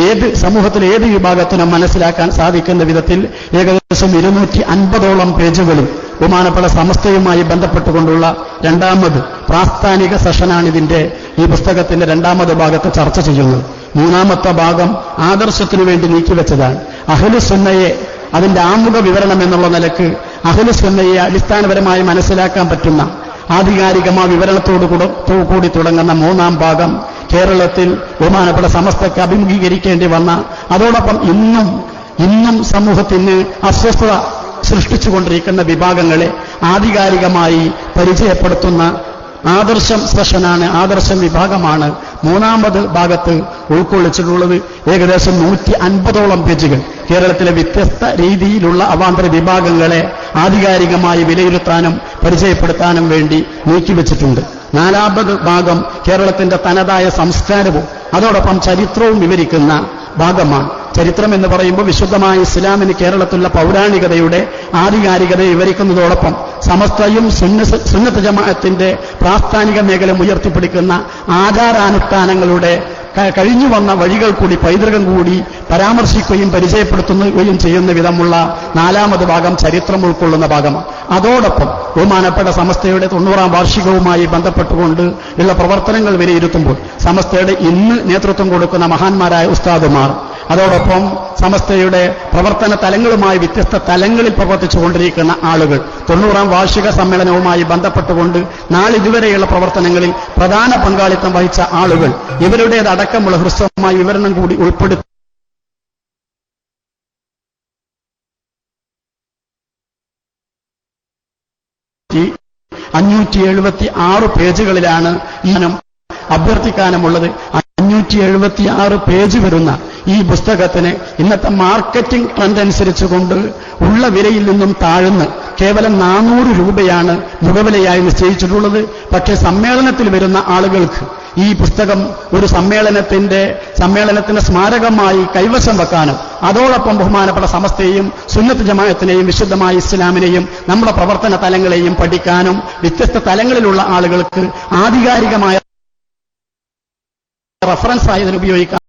ഏത് സമൂഹത്തിലെ ഏത് വിഭാഗത്തിനും മനസ്സിലാക്കാൻ സാധിക്കുന്ന വിധത്തിൽ ഏകദേശം ഇരുന്നൂറ്റി അൻപതോളം പേജുകളും ബഹുമാനപ്പെട്ട സമസ്തയുമായി ബന്ധപ്പെട്ടുകൊണ്ടുള്ള രണ്ടാമത് പ്രാസ്ഥാനിക സെഷനാണ് ഇതിന്റെ ഈ പുസ്തകത്തിന്റെ രണ്ടാമത് ഭാഗത്ത് ചർച്ച ചെയ്യുന്നത്. മൂന്നാമത്തെ ഭാഗം ആദർശത്തിനു വേണ്ടി നീക്കിവെച്ചതാണ്. അഹലുസുന്നയെ അതിന്റെ ആമുഖ വിവരണം എന്നുള്ള നിലയ്ക്ക് അഹലുസുന്നയെ അടിസ്ഥാനപരമായി മനസ്സിലാക്കാൻ പറ്റുന്ന ആധികാരികമായ വിവരണത്തോടു കൂടെ- തുടങ്ങുന്ന മൂന്നാം ഭാഗം കേരളത്തിൽ ബഹുമാനപ്പെട്ട സമസ്തയ്ക്ക് അഭിമുഖീകരിക്കേണ്ടി വന്ന അതോടൊപ്പം ഇന്നും ഇന്നും സമൂഹത്തിന് അസ്വസ്ഥത സൃഷ്ടിച്ചുകൊണ്ടിരിക്കുന്ന വിഭാഗങ്ങളെ ആധികാരികമായി പരിചയപ്പെടുത്തുന്ന ആദർശം സെഷനാണ് ആദർശം വിഭാഗമാണ് മൂന്നാമത് ഭാഗത്ത് ഉൾക്കൊള്ളിച്ചിട്ടുള്ളത് ഏകദേശം നൂറ്റി അൻപതോളം പേജുകൾ. കേരളത്തിലെ വ്യത്യസ്ത രീതിയിലുള്ള അവാന്തര വിഭാഗങ്ങളെ ആധികാരികമായി വിലയിരുത്താനും പരിചയപ്പെടുത്താനും വേണ്ടി നീക്കിവെച്ചിട്ടുണ്ട്. നാലാമത് ഭാഗം കേരളത്തിന്റെ തനതായ സംസ്കാരവും അതോടൊപ്പം ചരിത്രവും വിവരിക്കുന്ന ഭാഗമാണ്. ചരിത്രം എന്ന് പറയുമ്പോൾ വിശുദ്ധമായ ഇസ്ലാമിന് കേരളത്തിലുള്ള പൗരാണികതയുടെ ആധികാരികതയെ വിവരിക്കുന്നതോടൊപ്പം സമസ്തയും സുന്ന- സുന്നത്ത് ജമാഅത്തിന്റെ പ്രാസ്ഥാനിക മേഖല ഉയർത്തിപ്പിടിക്കുന്ന ആചാരാനുഷ്ഠാനങ്ങളുടെ കഴിഞ്ഞു വന്ന വഴികൾ കൂടി പൈതൃകം കൂടി പരാമർശിക്കുകയും പരിചയപ്പെടുത്തുകയും ചെയ്യുന്ന വിധമുള്ള നാലാമത് ഭാഗം ചരിത്രം ഉൾക്കൊള്ളുന്ന ഭാഗമാണ്. അതോടൊപ്പം ബഹുമാനപ്പെട്ട സമസ്തയുടെ തൊണ്ണൂറാം വാർഷികവുമായി ബന്ധപ്പെട്ടുകൊണ്ട് ഉള്ള പ്രവർത്തനങ്ങൾ വിലയിരുത്തുമ്പോൾ സമസ്തയുടെ ഇന്ന് നേതൃത്വം കൊടുക്കുന്ന മഹാന്മാരായ ഉസ്താദുമാർ അതോടൊപ്പം സമസ്തയുടെ പ്രവർത്തന തലങ്ങളുമായി വ്യത്യസ്ത തലങ്ങളിൽ പ്രവർത്തിച്ചുകൊണ്ടിരിക്കുന്ന ആളുകൾ തൊണ്ണൂറാം വാർഷിക സമ്മേളനവുമായി ബന്ധപ്പെട്ടുകൊണ്ട് നാളിതുവരെയുള്ള പ്രവർത്തനങ്ങളിൽ പ്രധാന പങ്കാളിത്തം വഹിച്ച ആളുകൾ ഇവരുടേതടക്കമുള്ള ഹൃസ്വമായി വിവരണം കൂടി ഉൾപ്പെടുത്തി അഞ്ഞൂറ്റി എഴുപത്തി ആറ് പേജുകളിലാണ് ഇനം അഭ്യർത്ഥിക്കാനുമുള്ളത്. അഞ്ഞൂറ്റി എഴുപത്തി ആറ് പേജ് വരുന്ന ഈ പുസ്തകത്തിന് ഇന്നത്തെ മാർക്കറ്റിംഗ് ട്രെൻഡ് അനുസരിച്ചുകൊണ്ട് ഉള്ള വിലയിൽ നിന്നും താഴ്ന്ന് കേവലം നാനൂറ് രൂപയാണ് മുഖവിലയായി നിശ്ചയിച്ചിട്ടുള്ളത്. പക്ഷേ സമ്മേളനത്തിൽ വരുന്ന ആളുകൾക്ക് ഈ പുസ്തകം ഒരു സമ്മേളനത്തിന്റെ സമ്മേളനത്തിന്റെ സ്മാരകമായി കൈവശം വെക്കാനും അതോടൊപ്പം ബഹുമാനപ്പെട്ട സമസ്തയെയും സുന്നത്ത് ജമായത്തിനെയും വിശുദ്ധമായ ഇസ്ലാമിനെയും നമ്മുടെ പ്രവർത്തന തലങ്ങളെയും പഠിക്കാനും വ്യത്യസ്ത തലങ്ങളിലുള്ള ആളുകൾക്ക് ആധികാരികമായ റഫറൻസ് ആയതിന് ഉപയോഗിക്കാം